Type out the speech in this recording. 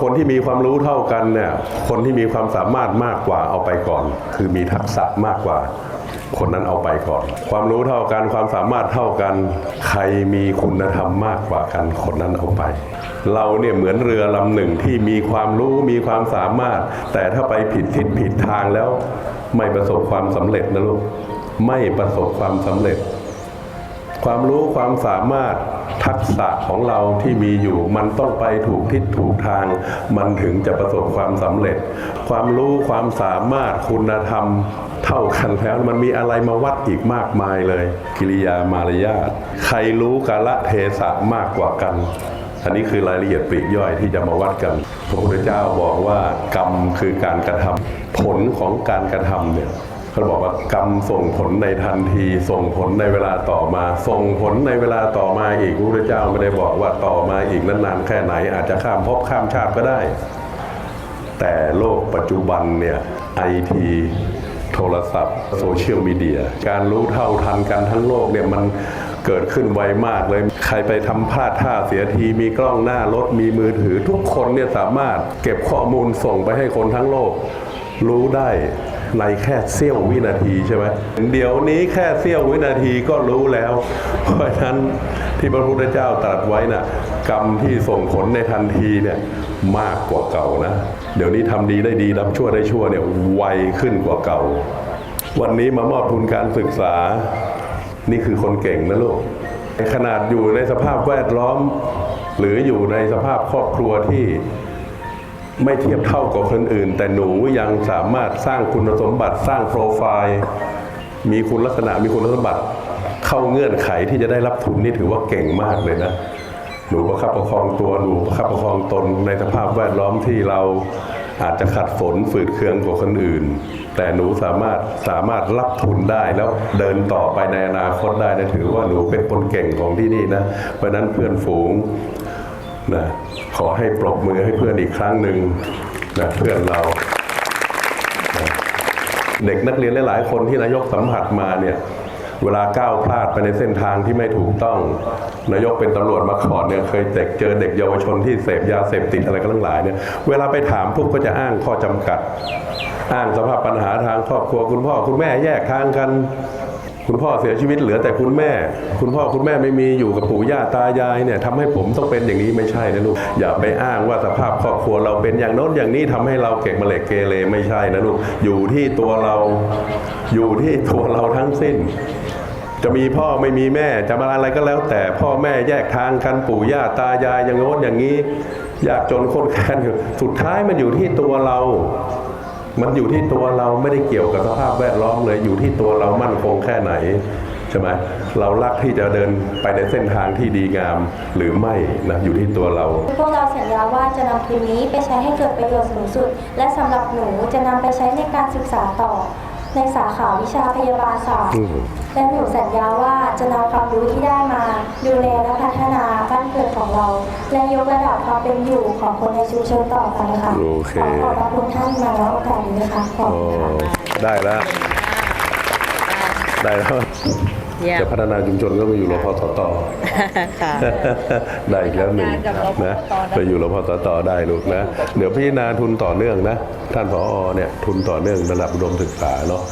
คนที่มีความรู้เท่ากันเนี่ยคนที่มีความสามารถมากกว่าเอาไปก่อน คือมีทักษะมากกว่า คนนั้นเอาไปก่อน ความรู้เท่ากันความสามารถเท่ากัน ใครมีคุณธรรมมากกว่ากันคนนั้นเอาไป เราเนี่ยเหมือนเรือลำหนึ่งที่มีความรู้มีความสามารถ แต่ถ้าไปผิดทิศผิดทางแล้ว ไม่ประสบความสำเร็จนะลูกไม่ประสบความสำเร็จ ความรู้ความสามารถ ทักษะของเราที่มีอยู่มันต้องไปถูกทิศถูกทาง มันถึงจะประสบความสำเร็จ ความรู้ความสามารถคุณธรรมเท่ากันแล้วมันมีอะไรมาวัดอีกมากมายเลย กิริยามารยาทใครรู้กาละเทศะมากกว่ากันอันนี้คือรายละเอียดปลีกย่อยที่จะมาวัดกัน พระพุทธเจ้าบอกว่ากรรมคือการกระทำผลของการกระทำเนี่ย เขาบอกว่ากรรมส่งผลในทันที ส่งผลในเวลาต่อมา ส่งผลในเวลาต่อมาอีกพระพุทธเจ้าไม่ได้บอกว่าต่อมาอีกนานๆแค่ไหน อาจจะข้ามภพข้ามชาติก็ได้ แต่โลกปัจจุบันเนี่ยไอทีโทรศัพท์โซเชียลมีเดียการรู้เท่าทันกันทั้งโลกเนี่ยมันเกิดขึ้นไวมากเลย ใครไปทำพลาดท่าเสียทีมีกล้องหน้ารถมีมือถือ ทุกคนเนี่ยสามารถเก็บข้อมูลส่งไปให้คนทั้งโลก รู้ได้ ในแค่เสี้ยววินาทีใช่ไหมเดี๋ยวนี้แค่เสี้ยววินาทีก็รู้แล้ว เพราะฉะนั้นที่พระพุทธเจ้าตรัสไว้น่ะกรรมที่ส่งผลในทันทีเนี่ยมากกว่าเก่านะ เดี๋ยวนี้ทำดีได้ดีทำชั่วได้ชั่วเนี่ยไวขึ้นกว่าเก่า วันนี้มามอบทุนการศึกษา นี่คือคนเก่งนะลูกขนาดอยู่ในสภาพแวดล้อม หรืออยู่ในสภาพครอบครัวที่ ไม่เทียบเท่ากับคนอื่น แต่หนูยังสามารถสร้างคุณสมบัติสร้างโปรไฟล์ มีคุณลักษณะมีคุณสมบัติ เข้าเงื่อนไขที่จะได้รับทุนนี่ถือว่าเก่งมากเลยนะหนูประคับประคองตัวหนูประคับประคองตนในสภาพแวดล้อมที่เราอาจจะขัดฝนฝืดเคืองกว่าคนอื่น แต่หนูสามารถสามารถรับทุนได้แล้วเดินต่อไปในอนาคตได้นะถือว่าหนูเป็นคนเก่งของที่นี่นะ เพราะฉะนั้นเพื่อนฝูง นะขอให้ปรบมือให้เพื่อนอีกครั้งหนึ่งนะเพื่อนเรานะเด็กนักเรียนหลายๆ คนที่นายกสัมผัสมาเนี่ยเวลาก้าวพลาดไปในเส้นทางที่ไม่ถูกต้อง นายกเป็นตำรวจมาก่อนเนี่ยเคยเด็กเจอเด็กเยาวชนที่เสพยาเสพติดอะไรกันทั้งหลายเนี่ยเวลาไปถามพวกก็จะอ้างข้อจำกัด อ้างสภาพปัญหาทางครอบครัวคุณพ่อคุณแม่แยกทางกัน คุณพ่อเสียชีวิตเหลือแต่คุณแม่ คุณพ่อคุณแม่ไม่มีอยู่กับปู่ย่าตายายเนี่ยทำให้ผมต้องเป็นอย่างนี้ไม่ใช่นะลูกอย่าไปอ้างว่าสภาพครอบครัวเราเป็นอย่างโน้นอย่างนี้ทำให้เราเก็กมะเล็กเกเรไม่ใช่นะลูกอยู่ที่ตัวเราอยู่ที่ตัวเราทั้งสิ้นจะมีพ่อไม่มีแม่จะมาอะไรก็แล้ว แต่พ่อแม่แยกทางกันปู่ย่าตายายอย่างโน้นอย่างนี้ อยากจนคนแค้นสุดท้ายมันอยู่ที่ตัวเรา มันอยู่ที่ตัวเราไม่ได้เกี่ยวกับสภาพแวดล้อมเลยอยู่ที่ตัวเรามั่นคงแค่ไหนใช่ไหมเรารักที่จะเดินไปในเส้นทางที่ดีงามหรือไม่นะอยู่ที่ตัวเรา พวกเราสัญญาว่าจะนำทุนนี้ไปใช้ให้เกิดประโยชน์สูงสุด และสำหรับหนูจะนำไปใช้ในการศึกษาต่อ ในสาขาวิชาพยาบาลศาสตร์อืม และหนูสัญญาว่าจะนำความรู้ที่ได้มา ดูแลและพัฒนาบ้านเกิดของเรา และยกระดับความเป็นอยู่ของคนในชุมชนต่อไปค่ะโอเค ขอขอบพระคุณท่านมาแล้วโอกาสนี้ค่ะขอบโอ้คุณค่ะ ได้แล้ว ได้แล้ว เยี่ยม จะพัฒนาชุมชนก็มาอยู่รพสตค่ะ ได้อีกแล้วหนึ่งทำงานกับรพสตนะนะไปอยู่รพสตได้ลูกนะ เดี๋ยวพิจารณาทุนต่อเนื่องนะ ท่านผอเนี่ยทุนต่อเนื่องระดับอุดมศึกษาเนาะ